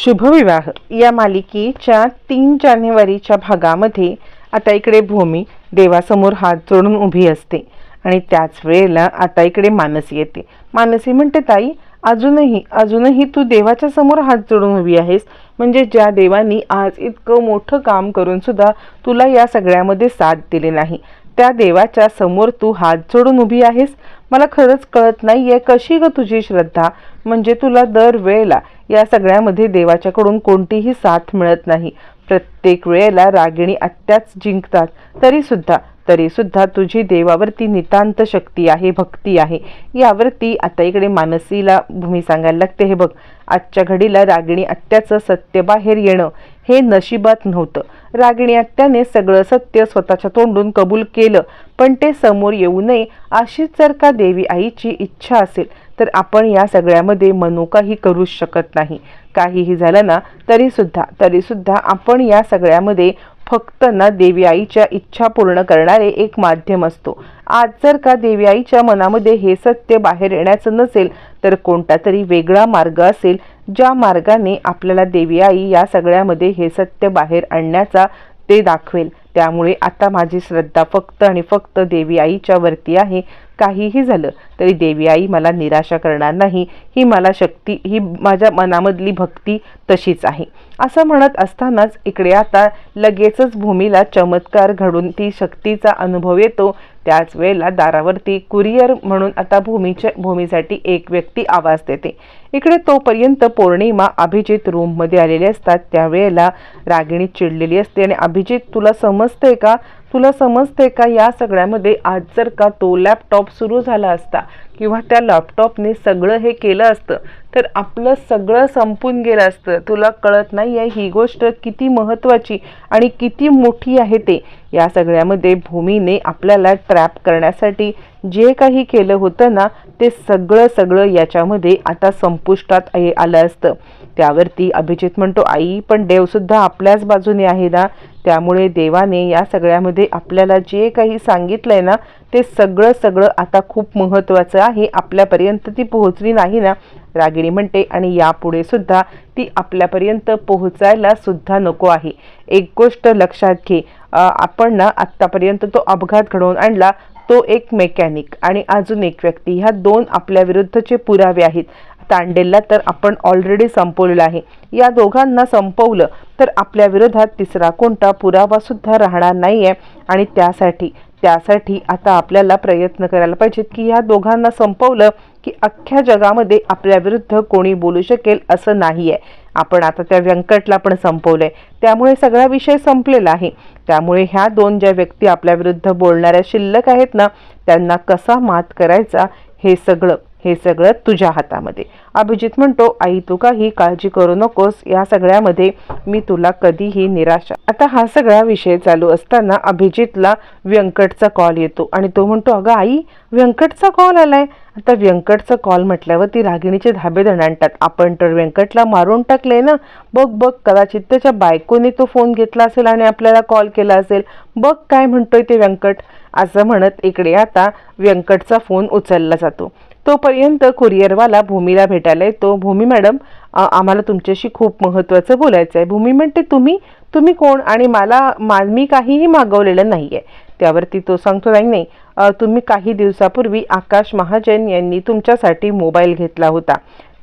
शुभविवाह या मालिकेच्या तीन जानेवारीच्या भागामध्ये आता इकडे भूमी देवासमोर हात जोडून उभी असते आणि त्याच वेळेला आता इकडे मानसी येते. मानसी म्हणते ताई अजूनही अजूनही तू देवाच्या समोर हात जोडून उभी आहेस. म्हणजे ज्या देवानी आज इतकं मोठं काम करून सुद्धा तुला या सगळ्यामध्ये साथ दिली नाही. त्या देवाच्या समोर तू हात जोडून उभी आहेस. मला खरंच कळत नाहीये कशी ग तुझी श्रद्धा? म्हणजे तुला दर वेळेला या सगळ्यामध्ये देवाच्याकडून कोणतीही साथ मिळत नाही. प्रत्येक वेळेला रागिणी आत्याच जिंकतात. तरीसुद्धा तरीसुद्धा तुझी देवावरती नितांत शक्ती आहे भक्ती आहे. यावरती आता इकडे मानसीला भूमी सांगायला लागते. हे बघ आजच्या घडीला रागिणी आत्याचं सत्य बाहेर येणं हे नशिबात नव्हतं. रागिणी आत्याने सगळं सत्य स्वतःच्या तोंडून कबूल केलं पण ते समोर येऊ नये अशीच जर का देवी आईची इच्छा असेल तर आपण या सगळ्यामध्ये मनोकाही करूच शकत नाही. काहीही झालं ना तरीसुद्धा तरीसुद्धा आपण या सगळ्यामध्ये फक्त ना देवी आईच्या इच्छा पूर्ण करणारे एक माध्यम असतो. आज जर का देवी आईच्या मनामध्ये हे सत्य बाहेर येण्याचं नसेल तर कोणता तरी वेगळा मार्ग असेल ज्या मार्गाने आपल्याला देवी आई या सगळ्यामध्ये हे सत्य बाहेर आणण्याचा ते दाखवेल. त्यामुळे आता माझी श्रद्धा फक्त आणि फक्त देवी आईच्या वरती आहे. काहीही झालं तरी देवी आई मला निराशा करणार नाही. ही मला शक्ती ही माझ्या मनामधली भक्ती तशीच आहे. असं म्हणत असतानाच इकडे आता लगेचच भूमीला चमत्कार घडून ती शक्तीचा अनुभव येतो. त्याच वेळेला दारावरती कुरिअर म्हणून आता भूमीच्या भूमीसाठी एक व्यक्ती आवाज देते. इकडे तोपर्यंत पौर्णिमा अभिजित रूममध्ये आलेले असतात. त्यावेळेला रागिणी चिडलेली असते आणि अभिजित तुला समजतंय का? तुला समजते का या सगळ्यामध्ये आज जर का तो लॅपटॉप सुरू झाला असता किंवा त्या लॅपटॉपने सगळं हे केलं असतं तर आपलं सगळं संपून गेलं असतं. तुला कळत नाही आहे ही गोष्ट किती महत्त्वाची आणि किती मोठी आहे ते. या सगळ्यामध्ये भूमीने आपल्याला ट्रॅप करण्यासाठी जे काही केलं होतं ना ते सगळं सगळं याच्यामध्ये आता संपुष्टात आलं असतं. त्यावरती अभिजित म्हणतो आई पण देवसुद्धा आपल्याच बाजूने आहे ना. त्यामुळे देवाने या सगळ्यामध्ये आपल्याला जे काही सांगितलंय ना ते सगळं सगळं आता खूप महत्त्वाचं आहे. आपल्यापर्यंत ती पोहोचली नाही ना. रागिणी म्हणते आणि यापुढे सुद्धा ती आपल्यापर्यंत पोहोचायला सुद्धा नको आहे. एक गोष्ट लक्षात घे. आपण ना आत्तापर्यंत तो अपघात घडवून आणला तो एक मेकॅनिक आणि अजून एक व्यक्ती. ह्या दोन आपल्या विरुद्धचे पुरावे आहेत. तांडेलला तर आपण ऑलरेडी संपवलेलं आहे. या दोघांना संपवलं तर आपल्या विरोधात तिसरा कोणता पुरावासुद्धा राहणार नाही आहे आणि त्यासाठी त्यासाठी आता आपल्याला प्रयत्न करायला पाहिजेत की ह्या दोघांना संपवलं की अख्ख्या जगामध्ये आपल्या विरुद्ध कोणी बोलू शकेल असं नाही आहे आपण आता त्या व्यंकटला पण संपवलं आहे त्यामुळे सगळा विषय संपलेला आहे. त्यामुळे ह्या दोन ज्या व्यक्ती आपल्या विरुद्ध बोलणाऱ्या शिल्लक आहेत ना त्यांना कसा मात करायचा हे सगळं हे सगळं तुझ्या हातामध्ये. अभिजित म्हणतो आई तू काही काळजी करू नकोस. या सगळ्यामध्ये मी तुला कधीही निराशा आता हा सगळा विषय चालू असताना अभिजितला व्यंकटचा कॉल येतो आणि तो म्हणतो अगं आई व्यंकटचा कॉल आलाय. आता व्यंकटचा कॉल म्हटल्यावर ती रागिणीचे धाबे दणाणतात. आपण तर व्यंकटला मारून टाकले ना. बघ बघ कदाचित त्याच्या बायकोने तो फोन घेतला असेल आणि आपल्याला कॉल केला असेल. बघ काय म्हणतोय ते व्यंकट. असं म्हणत इकडे आता व्यंकटचा फोन उचलला जातो. तोपर्यंत कुरिअरवाला भूमीला भेटायला येतो. भूमी मॅडम आम्हाला तुमच्याशी खूप महत्त्वाचं बोलायचं आहे भूमी म्हणते तुम्ही तुम्ही कोण? आणि मला मा मी काहीही मागवलेलं नाही आहे त्यावरती तो सांगतो नाही नाही. तुम्ही काही दिवसापूर्वी आकाश महाजन यांनी तुमच्यासाठी मोबाईल घेतला होता.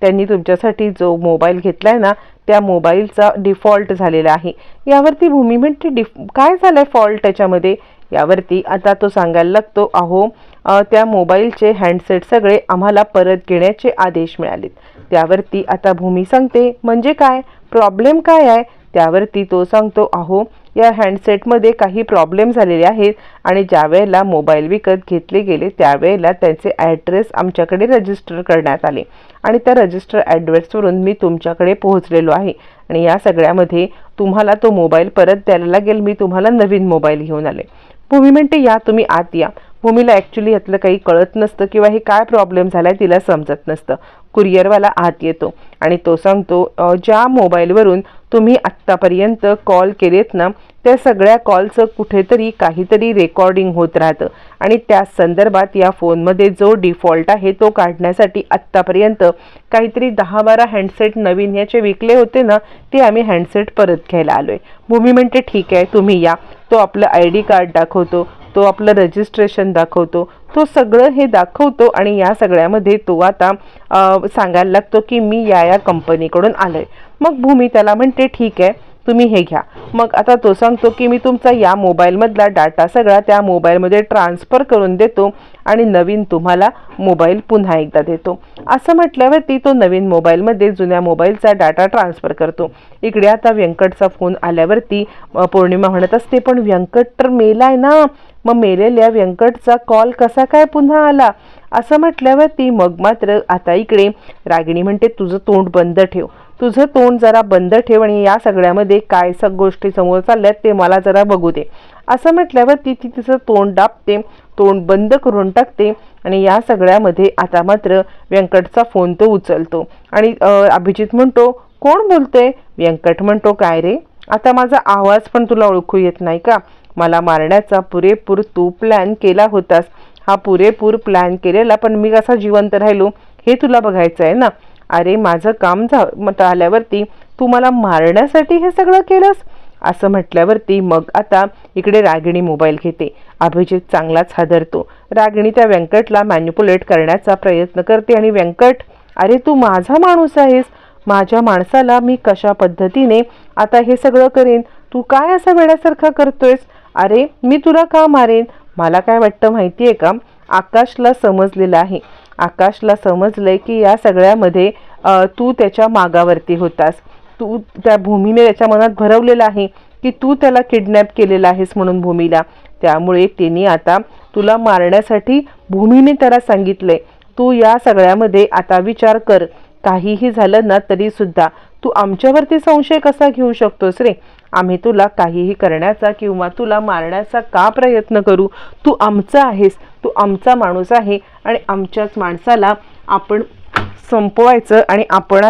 त्यांनी तुमच्यासाठी जो मोबाईल घेतला आहे ना त्या मोबाईलचा डिफॉल्ट झालेला आहे. यावरती भूमी म्हणते डिफ काय झालं आहे फॉल्ट त्याच्यामध्ये? यावरती आता तो सांगायला लागतो अहो त्या मोबाईलचे हँडसेट सगळे आम्हाला परत घेण्याचे आदेश मिळालेत. त्यावरती आता भूमी सांगते म्हणजे काय? प्रॉब्लेम काय आहे? त्यावरती तो सांगतो अहो या हँडसेटमध्ये काही प्रॉब्लेम झालेले आहेत आणि ज्यावेळेला मोबाईल विकत घेतले गेले त्यावेळेला त्यांचे ॲड्रेस आमच्याकडे रजिस्टर करण्यात आले. आणि त्या रजिस्टर ॲड्रेसवरून मी तुमच्याकडे पोहोचलेलो आहे. आणि या सगळ्यामध्ये तुम्हाला तो मोबाईल परत द्यायला लागेल. मी तुम्हाला नवीन मोबाईल घेऊन आले. भूमी म्हणते या तुम्ही आत या. भूमीला ॲक्च्युली यातलं काही कळत नसतं किंवा हे काय प्रॉब्लेम झाला आहे तिला समजत नसतं. कुरिअरवाला आत येतो आणि तो सांगतो ज्या मोबाईलवरून तुम्ही आत्तापर्यंत कॉल केलेत ना त्या सगळ्या कॉलचं कुठेतरी काहीतरी रेकॉर्डिंग होत राहतं. आणि त्या संदर्भात या फोनमध्ये जो डिफॉल्ट आहे तो काढण्यासाठी आत्तापर्यंत काहीतरी दहा बारा हँडसेट नवीन याचे विकले होते ना ते आम्ही हँडसेट परत घ्यायला आलो आहे भूमी म्हणते ठीक आहे तुम्ही या. तो आपलं आय डी कार्ड दाखवतो तो आपलं रजिस्ट्रेशन दाखवतो तो सगळं हे दाखवतो आणि या सगळ्यामध्ये तो आता सांगायला लागतो की मी या या कंपनीकडून आलो आहे मग भूमी त्याला म्हणते ठीक आहे तुम्ही हे घ्या. मग आता तो सांगतो की मी तुमचा या मोबाईलमधला डाटा सगळा त्या मोबाईलमध्ये ट्रान्सफर करून देतो आणि नवीन तुम्हाला मोबाईल पुन्हा एकदा देतो. असं म्हटल्यावरती तो नवीन मोबाईलमध्ये जुन्या मोबाईलचा डाटा ट्रान्सफर करतो. इकडे आता व्यंकटचा फोन आल्यावरती पौर्णिमा म्हणत असते पण व्यंकट तर मेलाय ना. मग मेलेल्या व्यंकटचा कॉल कसा काय पुन्हा आला? असं म्हटल्यावरती मग मात्र आता इकडे रागिणी म्हणते तुझं तोंड बंद ठेव. तुझं तोंड जरा बंद ठेव आणि या सगळ्यामध्ये काय सग गोष्टी समोर चालल्यात ते मला जरा बघू दे. असं म्हटल्यावर ती ती तिचं तोंड दाबते तोंड बंद करून टाकते आणि या सगळ्यामध्ये आता मात्र व्यंकटचा फोन तो उचलतो. आणि अभिजित म्हणतो कोण बोलतोय? व्यंकट म्हणतो काय रे? आता माझा आवाज पण तुला ओळखू येत नाही का? मला मारण्याचा पुरेपूर तू प्लॅन केला होतास. हा पुरेपूर प्लॅन केलेला पण मी कसा जिवंत राहिलो हे तुला बघायचं आहे ना? अरे माझं काम झा मत आल्यावरती तू मला मारण्यासाठी हे सगळं केलंस? असं म्हटल्यावरती मग आता इकडे रागिणी मोबाईल घेते. अभिजित चांगलाच हादरतो. रागिणी त्या व्यंकटला मॅन्युपुलेट करण्याचा प्रयत्न करते आणि व्यंकट अरे तू माझा माणूस आहेस. माझ्या माणसाला मी कशा पद्धतीने आता हे सगळं करेन? तू काय असं वेड्यासारखा करतोयस? अरे मी तुला का मारेन? मला काय वाटतं माहिती आहे का? आकाशला समजलेलं आहे. आकाशला समजलंय की या सगळ्यामध्ये तू त्याच्या मागावरती होतास. तू त्या भूमीने त्याच्या मनात भरवलेलं आहे की तू त्याला किडनॅप केलेला आहेस म्हणून भूमीला. त्यामुळे तिने आता तुला मारण्यासाठी भूमीने त्याला सांगितलंय. तू या सगळ्यामध्ये आता विचार कर. काहीही झालं ना तरीसुद्धा तू आमच्यावरती संशय कसा घेऊ शकतोस रे? आम्ही तुला काहीही करण्याचा किंवा तुला मारण्याचा का प्रयत्न करू? तू आमचा आहेस तू आमचा माणूस आहे आणि आमच्याच माणसाला आपण संपवायचं आणि आपण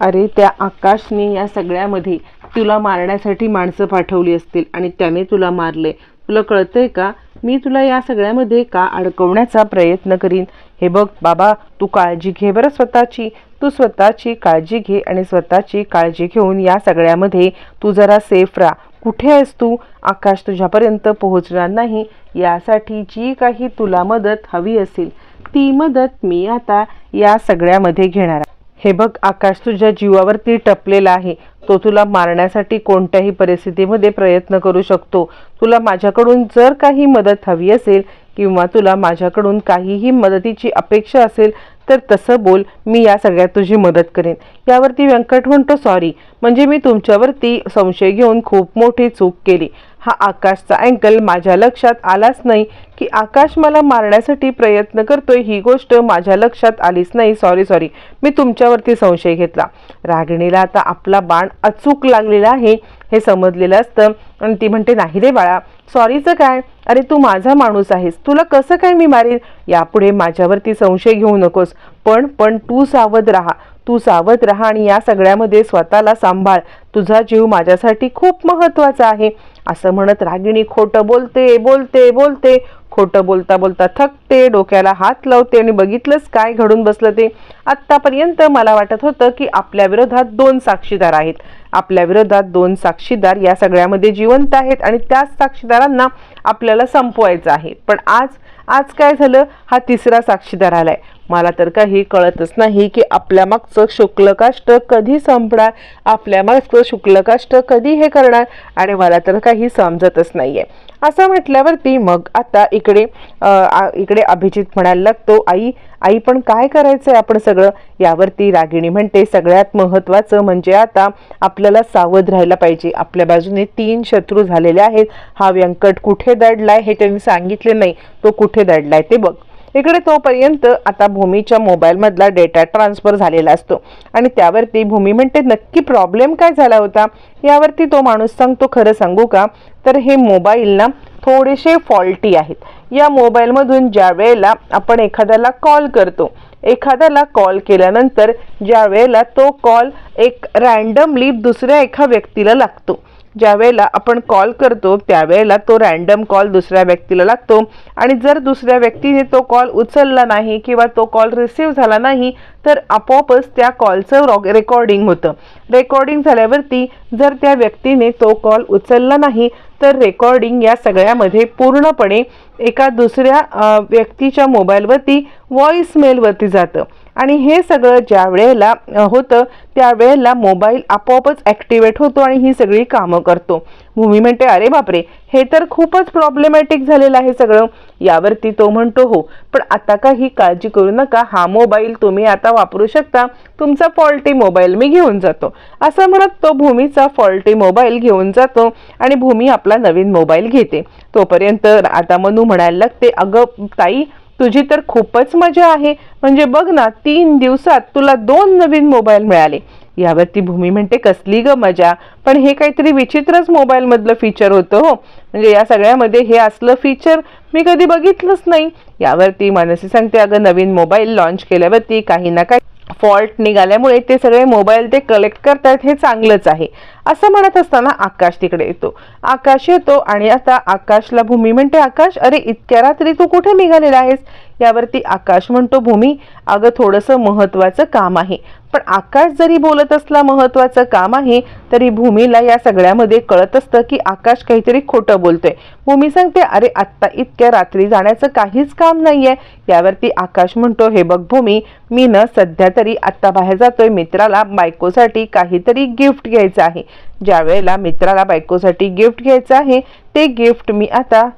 अरे त्या आकाशने या सगळ्यामध्ये तुला मारण्यासाठी माणसं पाठवली असतील आणि त्याने तुला मारले. तुला कळतंय का? मी तुला या सगळ्यामध्ये का अडकवण्याचा प्रयत्न करीन? हे बघ बाबा तू काळजी घे बरं स्वतःची. तू स्वतःची काळजी घे आणि स्वतःची काळजी घेऊन या सगळ्यामध्ये तू जरा सेफ राहा. कुठे आहेस तू? आकाश तुझ्यापर्यंत पोहोचणार नाही. यासाठी जी काही तुला मदत हवी असेल ती मदत मी आता या सगळ्यामध्ये घेणार हे बघ आकाश तुझ्या जीवावरती टपलेला आहे. तो तुला मारण्यासाठी कोणत्याही परिस्थितीमध्ये प्रयत्न करू शकतो. तुला माझ्याकडून जर काही मदत हवी असेल किंवा तुला माझ्याकडून काहीही मदतीची अपेक्षा असेल तर तसं बोल मी या सगळ्यात तुझी मदत करेन. यावरती व्यंकट म्हणतो सॉरी म्हणजे मी तुमच्यावरती संशय घेऊन खूप मोठी चूक केली. हा आकाशचा अँकल माझ्या लक्षात आलाच नाही की आकाश मला मारण्यासाठी प्रयत्न करतोय ही गोष्ट माझ्या लक्षात आलीच नाही. सॉरी सॉरी मी तुमच्यावरती संशय घेतला. रागिणीला आता आपला बाण अचूक लागलेला आहे हे समजलेलं असतं. आणि ती म्हणते नाही रे बाळा सॉरीचं काय? अरे तू माझा माणूस आहेस. तुला कसं काय मी मारेन? यापुढे माझ्यावरती संशय घेऊ नकोस. पण पण तू सावध राहा. तू सावध राहा आणि या सगळ्यामध्ये स्वतःला सांभाळ. तुझा जीव माझ्यासाठी खूप महत्त्वाचा आहे. असं म्हणत रागिणी खोटं बोलते बोलते बोलते. खोटं बोलता बोलता थकते डोक्याला हात लावते आणि बघितलंच काय घडून बसलं ते. आत्तापर्यंत मला वाटत होतं की आपल्या विरोधात दोन साक्षीदार आहेत. आपल्या विरोधात दोन साक्षीदार या सगळ्यामध्ये जिवंत आहेत आणि त्याच साक्षीदारांना आपल्याला संपवायचं आहे. पण आज आज काय झालं? हा तिसरा साक्षीदार आलाय. मला तर काही कळतच नाही की आपल्या मागचं शुक्लकाष्ट कधी संपणार? आपल्या मागचं शुक्लकाष्ट कधी हे करणार? आणि मला तर काही समजतच नाही आहे असं म्हटल्यावरती मग आता इकडे आ- इकडे अभिजित म्हणायला लागतो आई आई पण काय करायचं आहे आपण सगळं? यावरती रागिणी म्हणते सगळ्यात महत्त्वाचं म्हणजे आता आपल्याला सावध राहायला पाहिजे. आपल्या बाजूने तीन शत्रू झालेले आहेत. हा व्यंकट कुठे दडलाय हे त्यांनी सांगितले नाही. तो कुठे दडलाय ते बघ. इकडे तोपर्यंत आता भूमीच्या मोबाईलमधला डेटा ट्रान्सफर झालेला असतो. आणि त्यावरती भूमी म्हणते नक्की प्रॉब्लेम काय झाला होता? यावरती तो माणूस सांगतो खरं सांगू का? तर हे मोबाईल ना थोडेसे फॉल्टी आहेत. या मोबाईलमधून ज्या वेळेला आपण एखाद्याला कॉल करतो एखाद्याला कॉल केल्यानंतर ज्या वेळेला तो कॉल एक रँडमली दुसऱ्या एका व्यक्तीला लागतो. ज्यावेळेला आपण कॉल करतो त्यावेळेला तो रॅन्डम कॉल दुसऱ्या व्यक्तीला लागतो. आणि जर दुसऱ्या व्यक्तीने तो कॉल उचलला नाही किंवा तो कॉल रिसीव्ह झाला नाही तर आपोआपच त्या कॉलचं रेकॉर्डिंग होतं. रेकॉर्डिंग झाल्यावरती जर त्या व्यक्तीने तो कॉल उचलला नाही तर रेकॉर्डिंग या सगळ्यामध्ये पूर्णपणे एका दुसऱ्या व्यक्तीच्या मोबाईलवरती व्हॉइसमेलवरती जातं. आणि हे सगळं ज्या वेळेला होतं त्यावेळेला मोबाईल आपोआपच ॲक्टिवेट होतो आणि ही सगळी कामं करतो. भूमी म्हणते अरे बापरे हे तर खूपच प्रॉब्लेमॅटिक झालेलं आहे सगळं. यावरती तो म्हणतो हो पण आता काही काळजी करू नका हा मोबाईल तुम्ही आता वापरू शकता. तुमचा फॉल्टी मोबाईल मी घेऊन जातो. असं म्हणत तो भूमीचा फॉल्टी मोबाईल घेऊन जातो आणि भूमी आपला नवीन मोबाईल घेते. तोपर्यंत आता मनू म्हणायला लागते अगं ताई तुझी तर खूपच मजा आहे. म्हणजे बघ ना तीन दिवसात तुला दोन नवीन मोबाईल मिळाले. यावरती भूमी म्हणते कसली ग मजा. पण हे काहीतरी विचित्रच मोबाईलमधलं फीचर होतं हो. म्हणजे या सगळ्यामध्ये हे असलं फीचर मी कधी बघितलंच नाही. यावरती मानसी सांगते अगं नवीन मोबाईल लॉन्च केल्यावरती काही ना काही फॉल्ट निघाल्यामुळे ते सगळे मोबाईल ते कलेक्ट करतायत हे चांगलंच आहे. असं म्हणत असताना आकाश तिकडे येतो. आकाश येतो आणि आता आकाशला भूमी म्हणते आकाश अरे इतक्या रात्री तू कुठे निघालेला आहेस? यावरती आकाश म्हणतो भूमी अगं थोडंसं महत्वाचं काम आहे. पण आकाश जरी बोलत असला महत्वाचं काम आहे तरी भूमीला या सगळ्यामध्ये कळत असतं की आकाश काहीतरी खोटं बोलतोय. भूमी सांगते अरे आत्ता इतक्या रात्री जाण्याचं काहीच काम नाही आहे यावरती आकाश म्हणतो हे बघ भूमी मी न सध्या तरी आत्ता बाहेर जातोय मित्राला बायकोसाठी काहीतरी गिफ्ट घ्यायचं आहे. ज्या वेळेला मित्राला बायकोसाठी गिफ्ट घ्यायचं आहे ते गिफ्ट मी आता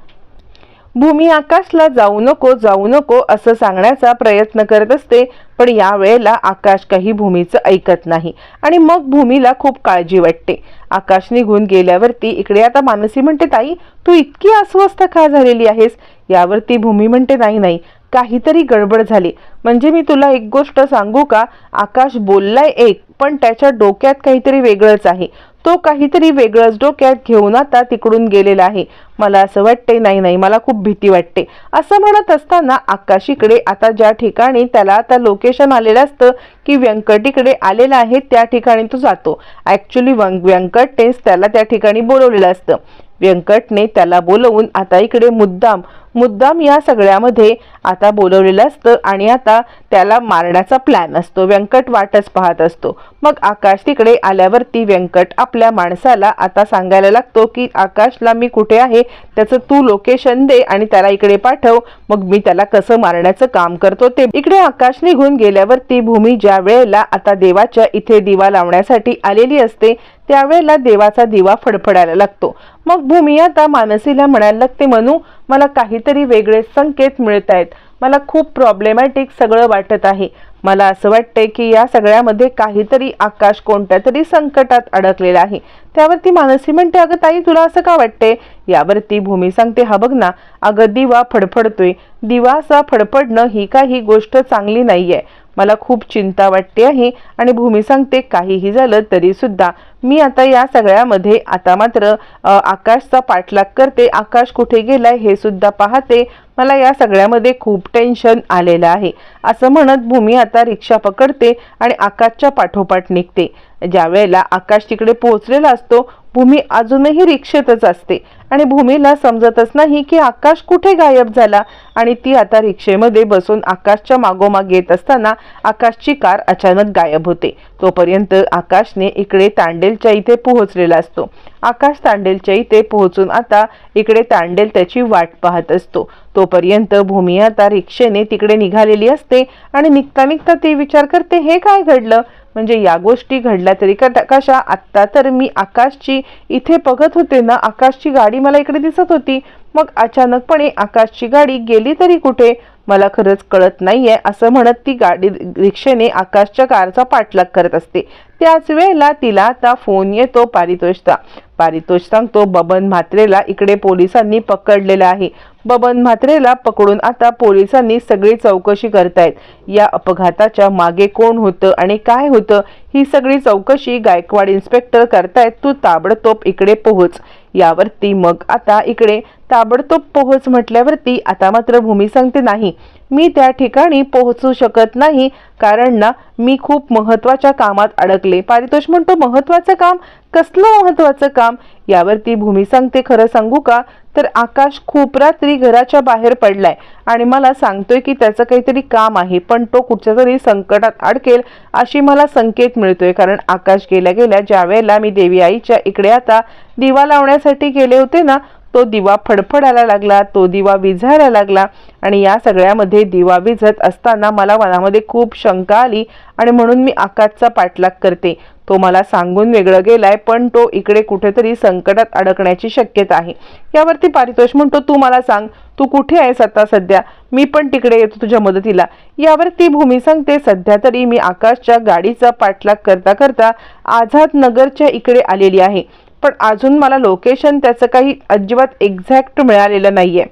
भूमी आकाशला जाऊ नको जाऊ नको असं सांगण्याचा प्रयत्न करत असते पण या वेळेला आकाश काही भूमीचं ऐकत नाही आणि मग भूमीला खूप काळजी वाटते. आकाश निघून गेल्यावरती इकडे आता मानसी म्हणते ताई तू इतकी अस्वस्थ का झालेली आहेस? यावरती भूमी म्हणते नाही नाही काहीतरी गडबड झाली. म्हणजे मी तुला एक गोष्ट सांगू का? आकाश बोललाय एक पण त्याच्या डोक्यात काहीतरी वेगळंच आहे. तो काहीतरी वेगळंच डोक्यात घेऊन आता तिकडून गेलेला आहे. मला असं वाटते नाही नाही मला खूप भीती वाटते. असं म्हणत असताना आकाशीकडे आता ज्या ठिकाणी त्याला आता लोकेशन आलेलं असतं की व्यंकटीकडे आलेला आहे त्या ठिकाणी तो जातो. ॲक्च्युली व्यंकटनेच त्याला त्या ठिकाणी बोलवलेलं असतं. व्यंकटने त्याला बोलवून आता इकडे मुद्दाम मुद्दाम या सगळ्यामध्ये आता बोलवलेलं असतं आणि आता त्याला मारण्याचा प्लॅन असतो. व्यंकट वाटच पाहत असतो. मग आकाश तिकडे आल्यावरती व्यंकट आपल्या माणसाला आता सांगायला लागतो की आकाशला मी कुठे आहे? त्याचं तू लोकेशन दे आणि त्याला इकडे पाठव. मग मी त्याला कसं मारण्याचं काम करतो ते. इकडे आकाश निघून गेल्यावरती भूमी ज्या वेळेला आता देवाच्या इथे दिवा लावण्यासाठी आलेली असते त्यावेळेला देवाचा दिवा फडफडायला लागतो. मग भूमी आता मानसीला म्हणायला लागते म्हणू मला काहीतरी वेगळे संकेत मिळत आहेत मला खूप प्रॉब्लेमॅटिक सगळं वाटत आहे. मला असं वाटतंय की या सगळ्यामध्ये काहीतरी आकाश कोणत्या तरी संकटात अडकलेला आहे. त्यावरती मानसी म्हणते अगं ताई तुला असं का वाटते यावरती भूमी सांगते हा बघ ना अगं दिवा फडफडतोय. दिवा असा फडफडणं ही काही गोष्ट चांगली नाहीये. मला खूप चिंता वाटते आहे आणि भूमी सांगते काहीही झालं तरीसुद्धा मी आता या सगळ्यामध्ये आता मात्र आकाशचा पाठलाग करते. आकाश कुठे गेलाय हे सुद्धा पाहते. मला या सगळ्यामध्ये खूप टेन्शन आलेलं आहे. असं म्हणत भूमी आता रिक्षा पकडते आणि आकाशच्या पाठोपाठ निघते. ज्या वेळेला आकाश तिकडे पोहोचलेला असतो भूमी अजूनही रिक्षेतच असते. आणि भूमीला समजतच नाही की आकाश कुठे गायब झाला. आणि ती आता रिक्षेमध्ये बसून आकाशच्या मागोमाग येत असताना आकाशची कार अचानक गायब होते. तोपर्यंत आकाशने इकडे तांडेलच्या इथे पोहोचलेला असतो. आकाश तांडेलच्या इथे पोहोचून आता इकडे तांडेल त्याची वाट पाहत असतो. तोपर्यंत भूमी आता रिक्षेने तिकडे निघालेली असते आणि निघता निघता ती विचार करते हे काय घडलं? म्हणजे या गोष्टी घडल्या तरी का कशा? आत्ता तर मी आकाशची इथे बघत होते ना आकाशची गाडी मला इकडे दिसत होती. मग अचानकपणे आकाशची गाडी गेली तरी कुठे? मला खरंच कळत नाहीये असं म्हणत ती गाडी रिक्षेने आकाशच्या कारचा पाठलाग करत असते. त्याच वेळेला तिला आता फोन येतो पारितोषचा पारितोष सांगतो बबन म्हात्रेला इकडे पोलिसांनी पकडलेला आहे. बबन म्हात्रेला पकडून आता पोलिसांनी सगळी चौकशी करतायत. या अपघाताच्या मागे कोण होतं आणि काय होतं ही सगळी चौकशी गायकवाड इन्स्पेक्टर करतायत. तू ताबडतोब इकडे पोहोच. यावरती मग आता इकडे ताबडतोब पोहोच म्हटल्यावरती आता मात्र भूमी सांगते नाही. मी त्या ठिकाणी पोहोचू शकत नाही कारण ना मी खूप महत्त्वाच्या कामात अडकले. पारितोष म्हणतो महत्वाचं काम? कसलं महत्वाचं काम? यावरती भूमी सांगते खरं सांगू का? तर आकाश खूप रात्री घराच्या बाहेर पडलाय. आणि मला सांगतोय की त्याचं काहीतरी काम आहे पण तो कुठच्या तरी संकटात अडकेल अशी मला संकेत मिळतोय. कारण आकाश गेल्या गेल्या ज्या वेळेला मी देवी आईच्या इकडे आता दिवा लावण्यासाठी गेले होते ना तो दिवा फडफडायला लागला तो दिवा विझायला लागला. आणि या सगळ्यामध्ये दिवा विझत असताना मला मनामध्ये खूप शंका आली आणि म्हणून मी आकाशचा पाठलाग करते. तो मला सांगून वेगळं गेलाय पण तो इकडे कुठेतरी संकटात अडकण्याची शक्यता आहे. यावरती पारितोष म्हणतो तू मला सांग तू कुठे आहेस आता सध्या? मी पण तिकडे येतो तुझ्या मदतीला. यावर ती भूमी सांगते सध्या तरी मी आकाशच्या गाडीचा पाठलाग करता करता आझाद नगरच्या इकडे आलेली आहे. पण अजून मला लोकेशन त्याचं काही अजिबात एक्झॅक्ट मिळालेलं नाहीये.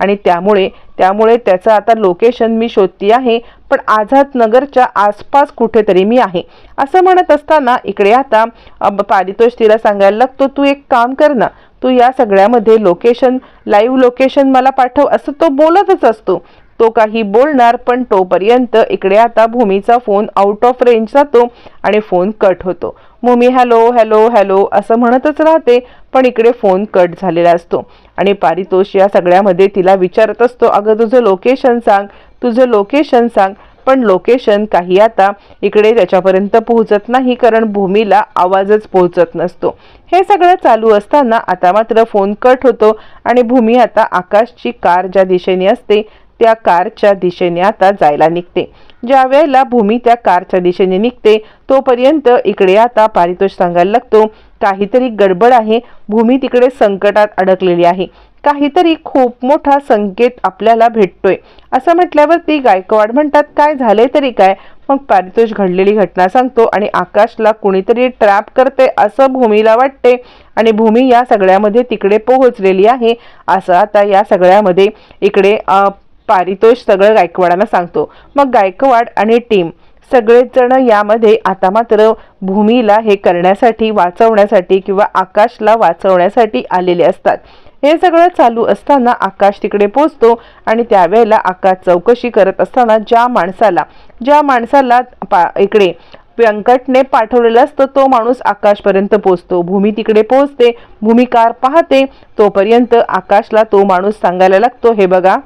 आणि त्यामुळे त्यामुळे त्याचं आता लोकेशन मी शोधती आहे पण आझाद नगरच्या आसपास कुठेतरी मी आहे. असं म्हणत असताना इकडे आता पारितोष तिला सांगायला लागतो तू एक काम कर ना तू या सगळ्यामध्ये लोकेशन लाईव्ह लोकेशन मला पाठव असं तो बोलतच असतो. तो काही बोलणार पण तोपर्यंत इकडे आता भूमीचा फोन आउट ऑफ रेंज जातो आणि फोन कट होतो. भूमी हॅलो हॅलो हॅलो असं म्हणतच राहते पण इकडे फोन कट झालेला असतो. आणि पारितोष या सगळ्यामध्ये तिला विचारत असतो अगं तुझं लोकेशन सांग तुझं लोकेशन सांग. पण लोकेशन काही आता इकडे त्याच्यापर्यंत पोहोचत नाही कारण भूमीला आवाजच पोहोचत नसतो. हे सगळं चालू असताना आता मात्र फोन कट होतो आणि भूमी आता आकाशची कार ज्या दिशेने असते त्या कारच्या दिशेने आता जायला निघते. ज्या वेळेला भूमी त्या कारच्या दिशेने निघते तोपर्यंत इकडे आता पारितोष सांगायला लागतो काहीतरी गडबड आहे भूमी तिकडे संकटात अडकलेली आहे. काहीतरी खूप मोठा संकेत आपल्याला भेटतोय. असं म्हटल्यावरती गायकवाड म्हणतात काय झाले तरी काय? मग पारितोष घडलेली घटना सांगतो आणि आकाशला कुणीतरी ट्रॅप करते असं भूमीला वाटते. आणि भूमी या सगळ्यामध्ये तिकडे पोहोचलेली आहे. असं आता या सगळ्यामध्ये इकडे पारितोष सगळं गायकवाडांना सांगतो. मग गायकवाड आणि टीम सगळेच जण यामध्ये आता मात्र भूमीला हे करण्यासाठी वाचवण्यासाठी किंवा आकाशला वाचवण्यासाठी आलेले असतात. हे सगळं चालू असताना आकाश तिकडे पोचतो आणि त्यावेळेला आकाश चौकशी करत असताना ज्या माणसाला ज्या माणसाला पा इकडे व्यंकटने पाठवलेलं असतं तो माणूस आकाशपर्यंत पोचतो भूमी तिकडे पोहोचते भूमी कार पाहते तोपर्यंत आकाशला तो माणूस सांगायला लागतो हे बघा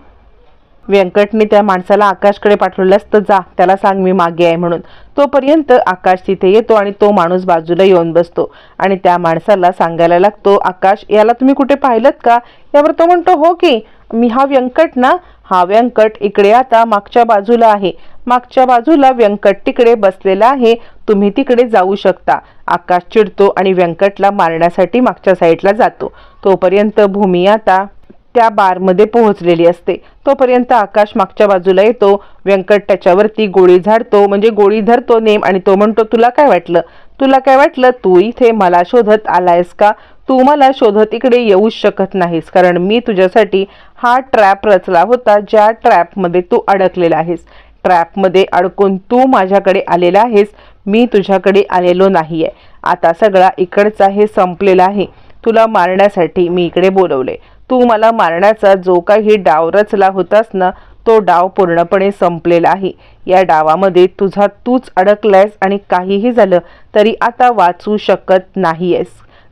व्यंकटने त्या माणसाला आकाशकडे पाठवलं असतं जा त्याला सांग मी मागे आहे म्हणून. तोपर्यंत आकाश तिथे येतो आणि तो माणूस बाजूला येऊन बसतो आणि त्या माणसाला सांगायला लागतो आकाश याला तुम्ही कुठे पाहिलं का? यावर तो म्हणतो हो की मी हा व्यंकट ना हा व्यंकट इकडे आता मागच्या बाजूला आहे. मागच्या बाजूला व्यंकट तिकडे बसलेला आहे तुम्ही तिकडे जाऊ शकता. आकाश चिडतो आणि व्यंकटला मारण्यासाठी मागच्या साईडला जातो. तोपर्यंत भूमी आता त्या बारमध्ये पोहोचलेली असते. तोपर्यंत आकाश मागच्या बाजूला येतो. व्यंकट त्याच्यावरती गोळी झाडतो. म्हणजे गोळी धरतो नेम आणि तो म्हणतो तुला काय वाटलं? तुला काय वाटलं? तू इथे मला शोधत आलायस का? तू मला शोधत इकडे येऊच शकत नाहीस. कारण मी तुझ्यासाठी हा ट्रॅप रचला होता ज्या ट्रॅपमध्ये तू अडकलेला आहेस. ट्रॅपमध्ये अडकून तू माझ्याकडे आलेला आहेस. मी तुझ्याकडे आलेलो नाही आहे आता सगळा इकडचा हे संपलेला आहे. तुला मारण्यासाठी मी इकडे बोलवले. तू मला मारण्याचा जो काही डाव रचला होतास ना तो डाव पूर्णपणे संपलेला आहे. या डावामध्ये तुझा तूच अडकलायस आणि काहीही झालं तरी आता वाचू शकत नाहीयेस.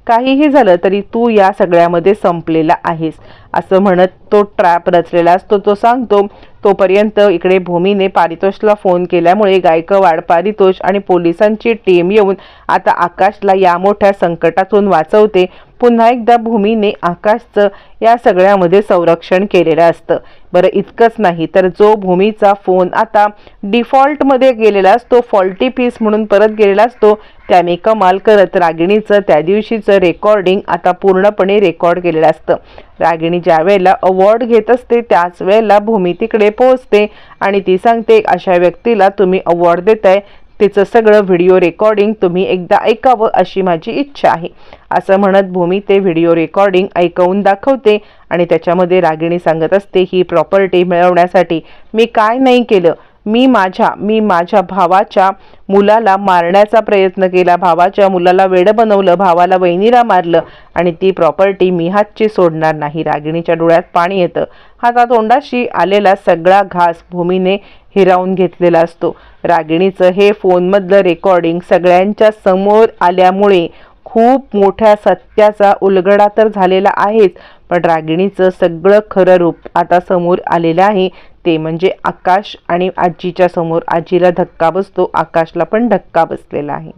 काहीही झालं तरी तू या सगळ्यामध्ये संपलेला आहेस. असं म्हणत तो ट्रॅप रचलेला असतो. तो सांगतो तोपर्यंत इकडे भूमीने पारितोषला फोन केल्यामुळे गायकवाड पारितोष आणि पोलिसांची टीम येऊन आता आकाशला या मोठ्या संकटातून वाचवते. पुन्हा एकदा भूमीने आकाशचं या सगळ्यामध्ये संरक्षण केलेलं असतं. बरं इतकंच नाही तर जो भूमीचा फोन आता डिफॉल्टमध्ये गेलेला असतो फॉल्टी पीस म्हणून परत गेलेला असतो त्याने कमाल करत रागिणीचं त्या दिवशीचं रेकॉर्डिंग आता पूर्णपणे रेकॉर्ड केलेलं असतं. रागिणी ज्या वेळेला अवॉर्ड घेत असते त्याच वेळेला भूमी तिकडे पोहोचते आणि ती सांगते अशा व्यक्तीला तुम्ही अवॉर्ड देताय तिचं सगळं व्हिडिओ रेकॉर्डिंग तुम्ही एकदा ऐकावं अशी माझी इच्छा आहे. असं म्हणत भूमी ते व्हिडिओ रेकॉर्डिंग ऐकवून दाखवते आणि त्याच्यामध्ये रागिणी सांगत असते ही प्रॉपर्टी मिळवण्यासाठी मी काय नाही केलं मी माझ्या मी माझ्या भावाच्या मुलाला मारण्याचा प्रयत्न केला. भावाच्या मुलाला वेडं बनवलं भावाला वहिनीला मारलं आणि ती प्रॉपर्टी मी हातची सोडणार नाही. रागिणीच्या डोळ्यात पाणी येतं. हातातोंडाशी आलेला सगळा घास भूमीने हिरावून घेतलेला असतो. रागिणीचं हे फोनमधलं रेकॉर्डिंग सगळ्यांच्या समोर आल्यामुळे खूप मोठ्या सत्याचा उलगडा तर झालेला आहेच पण रागिणीचं सगळं खरं रूप आता समोर आलेलं आहे. ते म्हणजे आकाश आणि आजीच्या समोर आजीला धक्का बसतो आकाशला पण धक्का बसलेला आहे.